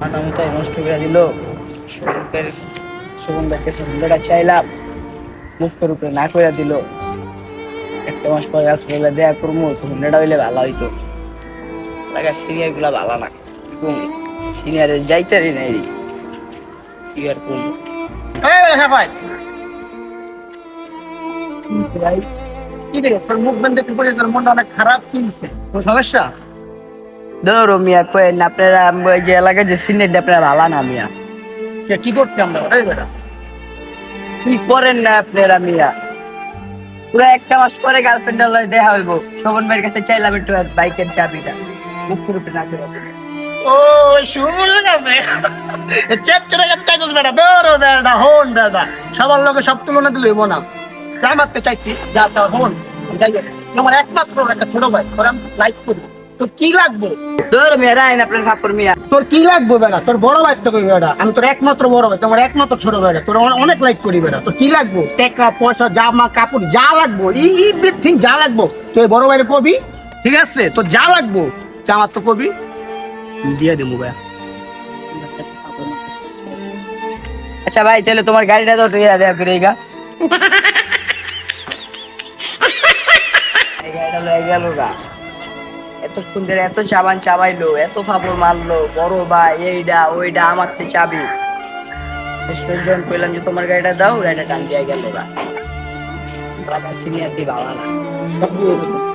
মাথা নষ্ট করে দিল। সুমনকে সুমনদের কাছে হুন্ডাটা চাইলাম মুখের উপরে না করে দিল। একটা মাস পরে আসলে দেয়া করব তো হুন্ডাটা হইলে ভালো হইতো। লাগা সিনিয়রগুলা ভালো না। সিনিয়রে যাইতারি নাই রে। কি আর করব মুখ দেখে বলে তোর মনটা অনেক খারাপ কিনছে। তোর সমস্যা? ধরো মিয়া কয়েন আপনারা ওই যে এলাকার যে সিনিয়রটা আপনারা ভালো না মিয়া? কি করছি আমরা? কি করেন না আপনারা মিয়া? পুরো একটা মাস পরে গার্লফ্রেন্ড দেখা হইব। শোভন ভাইয়ের কাছে চাইলাম একটু বাইকের চাবিটা। মুখের উপরে না করে। ও শুরু গেছে চেপ চলে গেছে চাইছিস বেটা? বেটা হন বেটা। সবার লোকে সব তুলনা দিলে হইব না। যাই মারতে চাইছি যা তা হন। যাই তোমার একমাত্র একটা ছোট ভাই আমি লাইক করি। তোর কি লাগবে? ধরো মিয়া রাইন আপনার ঠাকুর মিয়া। তোর কি লাগবে বেটা তোর বড় ভাই তো কই বেটা আমি তোর একমাত্র বড় ভাই তোমার একমাত্র ছোট ভাইটা তোর অনেক লাইক করি বেটা তোর কি লাগবে? টাকা পয়সা জামা কাপড় যা লাগবো এভরিথিং যা লাগবো। তুই বড় ভাইয়ের কবি? ঠিক আছে? তোর যা লাগবো তো কবি। দিয়ে আচ্ছা ভাই তাহলে তোমার গাড়িটা তো টুইয়া দেয়া করে গা এই গাড়িটা লয়ে গেল গা। এতক্ষণ সুন্দর, এত চাবান চাবাইলো, এত ফাপড় মারলো, বড় ভাই, এইডা, ওইডা, আমার তো চাবি। শেষ পর্যন্ত কইলাম যে, তোমার গাড়িটা দাও, গাড়িটা টান দিয়ে গেল গা। বাবা, সিনিয়র দি বাবা না? সবই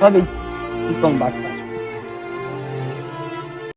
সবই কম বার্তা